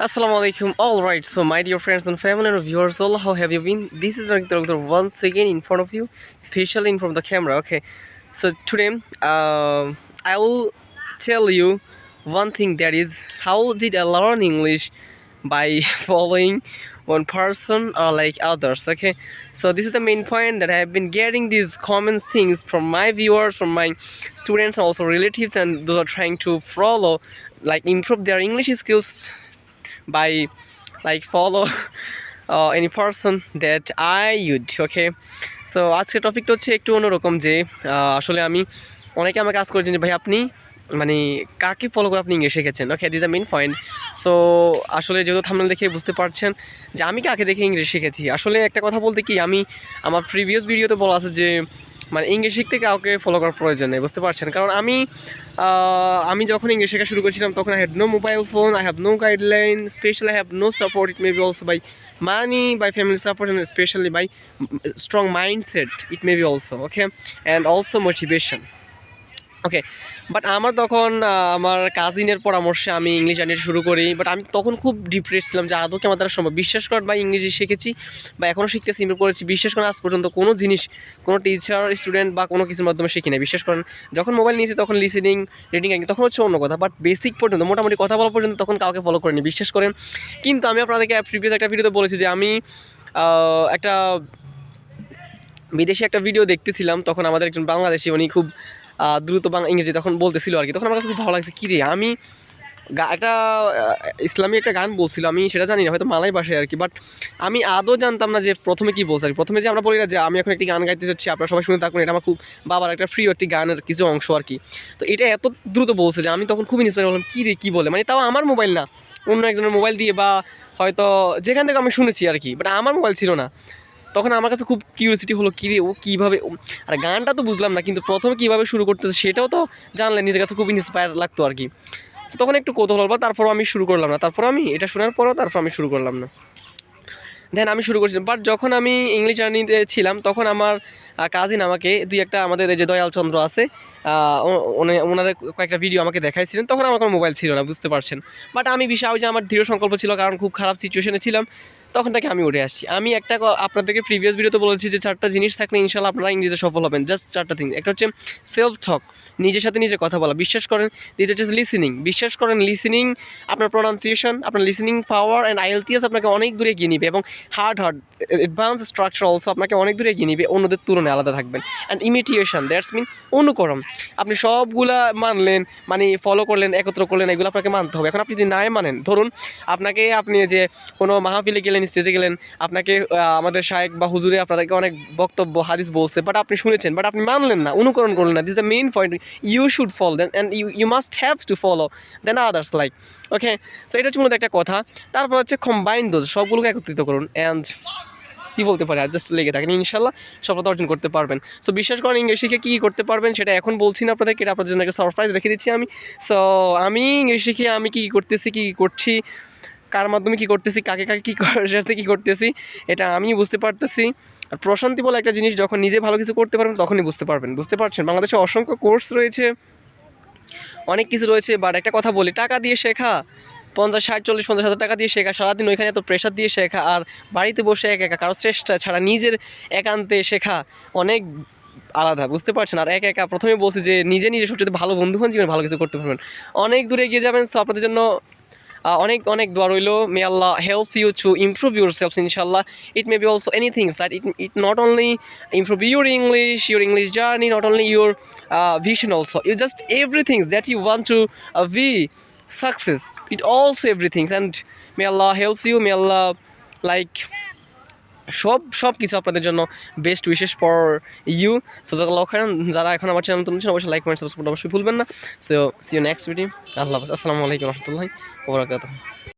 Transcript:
Assalamu alaikum. All right, so my dear friends and family and viewers, all how have you been? This is Ranik Talukdar once again in front of you, especially in front of the camera. Okay, so today um I will tell you one thing that is how did I learn English by following one person or like others. Okay, so this is the main point that I have been getting these comments things from my viewers, from my students, and also relatives, and those are trying to follow like improve their English skills by like follow uh, any person that I would okay? So আজকের টপিকটা হচ্ছে একটু অন্যরকম যে আসলে আমি অনেকে আমাকে আজ করেছেন যে ভাই আপনি মানে কাকে ফলো করে আপনি ইংলিশ শিখেছেন? Okay this the main point so আসলে যেহেতু থামনেল দেখে বুঝতে পারছেন যে আমি কাকে দেখে ইংলিশ শিখেছি। আসলে একটা কথা বলতে কি আমি আমার প্রিভিয়াস ভিডিওতে বলা আছে যে মানে ইংলিশ শিখতে কাউকে ফলো করার প্রয়োজন নেই, বুঝতে পারছেন? কারণ আমি আমি যখন ইংলিশ শেখা শুরু করেছিলাম, তখন I have no mobile phone I have no guideline specially I have no support it may be also by money by family support and specially by strong mindset it may be also okay and also motivation okay but আমার তখন আমার কাজিনের পরামর্শে আমি English জানিয়ে শুরু করি। But আমি তখন খুব ডিপ্রেস ছিলাম যে, আদৌ কি আমার দ্বারা সম্ভব? বিশ্বাস করেন বা ইংরেজি শিখেছি বা এখনও শিখতেছি ইমপ্রুভ করেছি। বিশ্বাস করেন আজ পর্যন্ত কোনো জিনিস, কোনো টিচার স্টুডেন্ট বা কোনো কিছুর মাধ্যমে শিখি না বিশ্বাস করেন, যখন মোবাইল নিয়েছি তখন লিসেনিং রিডিং তখন হচ্ছে অন্য কথা। বাট বেসিক পর্যন্ত, মোটামুটি কথা বলা পর্যন্ত তখন কাউকে ফলো করিনি, বিশ্বাস করেন। কিন্তু আমি আপনাদেরকে প্রিভিয়াস একটা ভিডিওতে বলেছি যে, আমি একটা বিদেশে একটা ভিডিও দেখতেছিলাম। তখন আমাদের একজন বাংলাদেশি, উনি খুব দ্রুত বাংলা ইংরেজি তখন বলতেছিল আর কি। তখন আমার কাছে খুব ভালো লাগছে কী রে আমি একটা ইসলামী একটা গান বলছিল, আমি সেটা জানি না, হয়তো মালাই ভাষায় আর কি বাট আমি আদৌ জানতাম না যে প্রথমে কি বলছে আর। প্রথমে যে আমরা বলি না যে, আমি এখন একটি গান গাইতে চাচ্ছি আপনারা সবাই শুনে থাকুন, এটা আমার খুব বাবার একটা ফ্রি একটি গানের কিছু অংশ আর কি। তো এটা এত দ্রুত বলছে যে, আমি তখন খুবই ইন্সপায়ার বললাম কী রে কী বলে? মানে তাও আমার মোবাইল না। অন্য একজনের মোবাইল দিয়ে বা হয়তো যেখান থেকে আমি শুনেছি আর কি বাট আমার মোবাইল ছিল না। তখন আমার কাছে খুব কিউরিয়াসিটি হলো কী রে ও কীভাবে আর গানটা তো বুঝলাম না কিন্তু প্রথমে কীভাবে শুরু করতেছে সেটাও তো জানলে নিজের কাছে খুব ইন্সপায়ার লাগতো আর কি। তো তখন একটু কৌতূহল বা তারপর আমি শুরু করলাম না তারপর আমি এটা শোনার পরও তারপর আমি শুরু করলাম না। দেন আমি শুরু করেছিলাম বাট যখন আমি ইংলিশ জার্নিতে ছিলাম তখন আমার কাজিন আমাকে দুই একটা আমাদের যে দয়াল চন্দ্র আছে আহ, ও- কয়েকটা ভিডিও আমাকে দেখাইছিলেন তখন আমার কোনো মোবাইল ছিল না বুঝতে পারছেন। বাট আমি বিশাল যে আমার দৃঢ় সংকল্প ছিল কারণ খুব খারাপ সিচুয়েশনে ছিলাম। তখন থেকে আমি উঠে আসছি। আমি একটা আপনাদেরকে প্রিভিয়াস ভিডিওতে বলেছি যে চারটা জিনিস থাকলে ইনশাল্লাহ আপনারা ইংরেজিতে সফল হবেন। জাস্ট চারটা থিং একটা হচ্ছে সেলফ টক নিজের সাথে নিজে কথা বলা। বিশ্বাস করেন দ্বিতীয় হচ্ছে লিসেনিং বিশ্বাস করেন লিসেনিং আপনার প্রনাউন্সিয়েশন আপনার লিসেনিং পাওয়ার অ্যান্ড আইএলটিএস আপনাকে অনেক দূরে এগিয়ে নিবে এবং hard hard advance structure also আপনাকে অনেক দূরে এগিয়ে নিবে। অন্যদের তুলনায় আলাদা থাকবেন। অ্যান্ড ইমিটিয়েশন দ্যাটস মিন অনুকরণ। আপনি সবগুলা মানলেন মানে ফলো করলেন, একত্র করলেন, এগুলো আপনাকে মানতে হবে। এখন আপনি যদি নাই মানেন, ধরুন, আপনাকে আপনি যে কোনো মাহফিলে গেলেন স্টেজে গেলেন, আপনাকে আমাদের শায়েক বা হুজুরে আপনাদেরকে অনেক বক্তব্য, হাদিস বলছে বাট আপনি শুনেছেন বাট আপনি মানলেন না, অনুকরণ করলেন না this the main point you should follow then and you you must have to follow then others like okay so এটা হচ্ছে মূলত একটা কথা, তারপর হচ্ছে কম্বাইন দোজ সবগুলোকে একত্রিত করুন অ্যান্ড কি বলতে পারে জাস্ট লেগে থাকেন, ইনশাল্লাহ সফলতা অর্জন করতে পারবেন। সো বিশ্বাস করেন ইংলিশ শিখে কী করতে পারবেন, সেটা এখন বলছি না আপনাদেরকে, এটা আপনাদের জন্য একটা সারপ্রাইজ রেখে দিচ্ছি আমি। সো আমি ইংলিশ শিখে আমি কী করতেছি, কী করছি কার মাধ্যমে কী করতেছি, কাকে কাকে কী করার সাথে কী করতেছি, এটা আমি বুঝতে পারতেছি। আর প্রশান্তি বলে একটা জিনিস, যখন নিজে ভালো কিছু করতে পারবেন, তখনই বুঝতে পারবেন, বুঝতে পারছেন? বাংলাদেশে অসংখ্য কোর্স রয়েছে, অনেক কিছু রয়েছে বাট একটা কথা বলি, টাকা দিয়ে শেখা, পঞ্চাশ, ষাট, চল্লিশ, পঞ্চাশ হাজার টাকা দিয়ে শেখা, সারাদিন ওইখানে এত প্রেশার দিয়ে শেখা, আর বাড়িতে বসে একা একা, কারও চেষ্টা ছাড়া নিজের একান্তে শেখা, অনেক আলাদা, বুঝতে পারছেন? আর একা একা, প্রথমে বলছি যে নিজে নিজে সবচেয়ে ভালো বন্ধু হন জীবনে ভালো কিছু করতে পারবেন। অনেক দূরে এগিয়ে যাবেন সো আপনাদের জন্য অনেক অনেক দোয়া রইল may Allah help you to improve yourself ইনশাল্লাহ it may be also anything that it it not only English, your English journey, not only your uh, vision also. You just everything that you want to uh, be success. It also everything and may Allah help you. May Allah like সব সব কিছু আপনাদের জন্য best wishes for you so যারা খান যারা এখন আমার চ্যানেল নতুন অবশ্যই লাইক কমেন্ট সাবস্ক্রাইব অবশ্যই ভুলবেন না। So see you next video Allah. আসসালামু আলাইকুম রহমতুল্লাহ ওবরাকাতুহ